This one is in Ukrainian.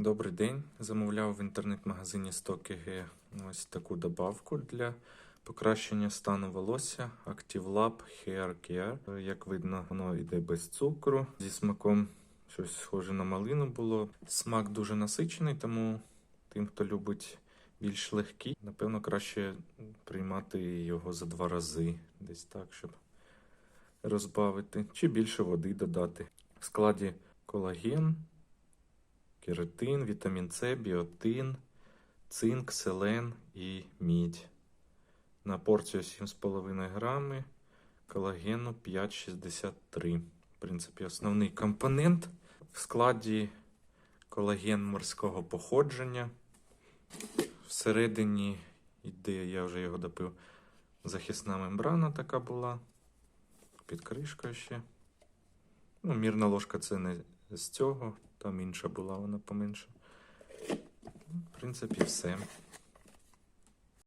Добрий день. Замовляв в інтернет-магазині StockEG ось таку добавку для покращення стану волосся ActiveLab Hair Care. Як видно, воно йде без цукру. Зі смаком щось схоже на малину було. Смак дуже насичений, тому тим, хто любить більш легкий, напевно, краще приймати його за два рази, десь так, щоб розбавити, чи більше води додати. В складі колаген, кератин, вітамін С, біотин, цинк, селен і мідь. На порцію 7,5 грами, колагену 5,63. В принципі, основний компонент. В складі колаген морського походження. Всередині йде, я вже його допив, захисна мембрана така була. Під кришкою ще. Ну, мірна ложка це не з цього, там інша була, вона поменша. Ну, В принципі, все.